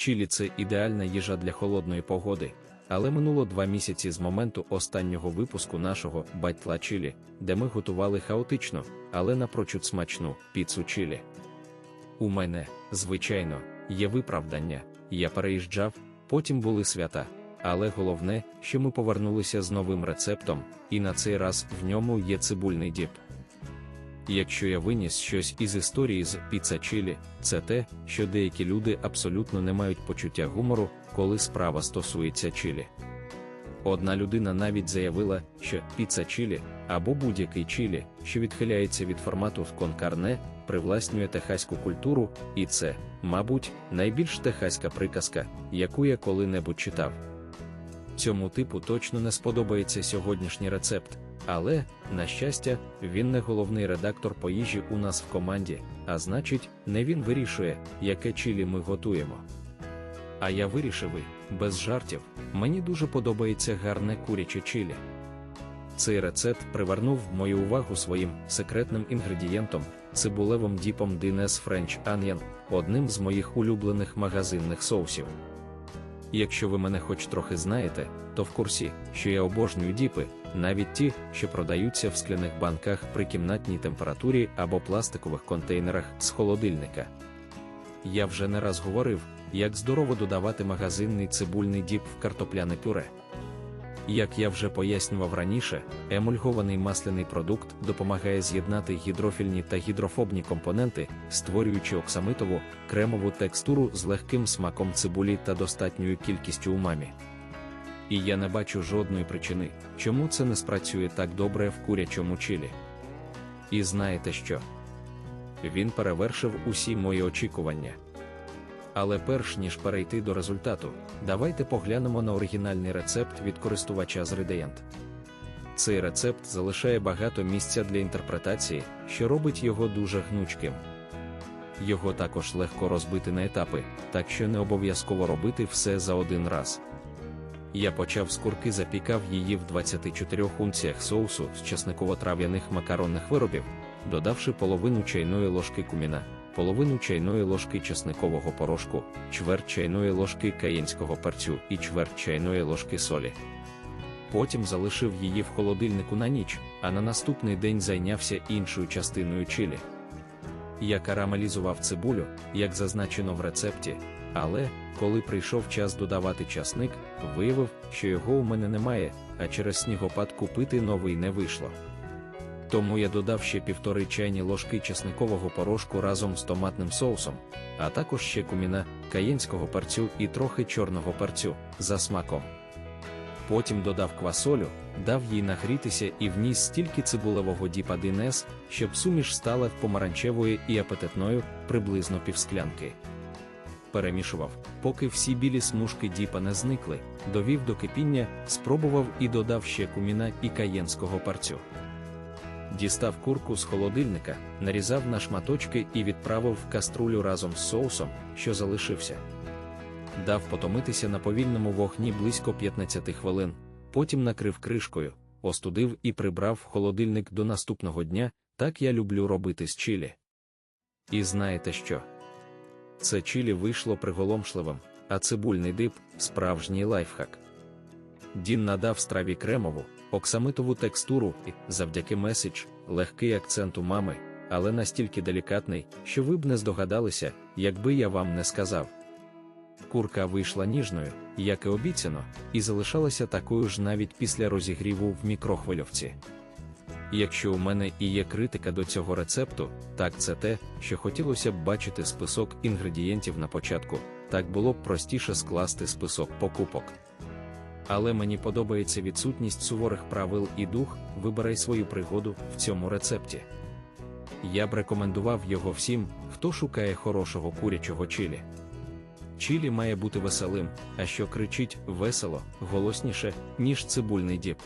Чилі це ідеальна їжа для холодної погоди, але минуло два місяці з моменту останнього випуску нашого батьла Чилі, де ми готували хаотично, але напрочуд смачну піцу Чилі. У мене, звичайно, є виправдання. Я переїжджав, потім були свята. Але головне, що ми повернулися з новим рецептом, і на цей раз в ньому є цибульний діп. Якщо я виніс щось із історії з піца Чилі, це те, що деякі люди абсолютно не мають почуття гумору, коли справа стосується чилі. Одна людина навіть заявила, що піца чилі або будь-який чилі, що відхиляється від формату конкарне, привласнює техаську культуру, і це, мабуть, найбільш техаська приказка, яку я коли-небудь читав. Цьому типу точно не сподобається сьогоднішній рецепт, але, на щастя, він не головний редактор по їжі у нас в команді, а значить, не він вирішує, яке чилі ми готуємо. А я вирішив, і, без жартів, мені дуже подобається гарне куряче чилі. Цей рецепт привернув мою увагу своїм секретним інгредієнтом, цибулевим діпом Dines French Onion, одним з моїх улюблених магазинних соусів. Якщо ви мене хоч трохи знаєте, то в курсі, що я обожнюю діпи, навіть ті, що продаються в скляних банках при кімнатній температурі або пластикових контейнерах з холодильника. Я вже не раз говорив, як здорово додавати магазинний цибульний діп в картопляне пюре. Як я вже пояснював раніше, емульгований масляний продукт допомагає з'єднати гідрофільні та гідрофобні компоненти, створюючи оксамитову, кремову текстуру з легким смаком цибулі та достатньою кількістю умамі. І я не бачу жодної причини, чому це не спрацює так добре в курячому чилі. І знаєте що? Він перевершив усі мої очікування. Але перш ніж перейти до результату, давайте поглянемо на оригінальний рецепт від користувача з Redient. Цей рецепт залишає багато місця для інтерпретації, що робить його дуже гнучким. Його також легко розбити на етапи, так що не обов'язково робити все за один раз. Я почав з курки запікав її в 24 унціях соусу з чесниково-трав'яних макаронних виробів, додавши половину чайної ложки куміна, половину чайної ложки чесникового порошку, чверть чайної ложки каєнського перцю і чверть чайної ложки солі. Потім залишив її в холодильнику на ніч, а на наступний день зайнявся іншою частиною чилі. Я карамелізував цибулю, як зазначено в рецепті, але, коли прийшов час додавати часник, виявив, що його у мене немає, а через снігопад купити новий не вийшло. Тому я додав ще півтори чайні ложки чесникового порошку разом з томатним соусом, а також ще куміна, каєнського перцю і трохи чорного перцю за смаком. Потім додав квасолю, дав їй нагрітися і вніс стільки цибулевого діпа Дінес, щоб суміш стала помаранчевою і апетитною приблизно півсклянки. Перемішував, поки всі білі смужки діпа не зникли, довів до кипіння, спробував і додав ще куміна і каєнського парцю. Дістав курку з холодильника, нарізав на шматочки і відправив в каструлю разом з соусом, що залишився. Дав потомитися на повільному вогні близько 15 хвилин, потім накрив кришкою, остудив і прибрав в холодильник до наступного дня, так я люблю робити з чилі. І знаєте що? Це чилі вийшло приголомшливим, а цибульний дип справжній лайфхак. Дін надав страві кремову, оксамитову текстуру і, завдяки меседж, легкий акцент у мами, але настільки делікатний, що ви б не здогадалися, якби я вам не сказав. Курка вийшла ніжною, як і обіцяно, і залишалася такою ж навіть після розігріву в мікрохвильовці. Якщо у мене і є критика до цього рецепту, так це те, що хотілося б бачити список інгредієнтів на початку, так було б простіше скласти список покупок. Але мені подобається відсутність суворих правил і дух, вибирай свою пригоду в цьому рецепті. Я б рекомендував його всім, хто шукає хорошого курячого чилі. Чилі має бути веселим, а що кричить весело, голосніше, ніж цибульний діп.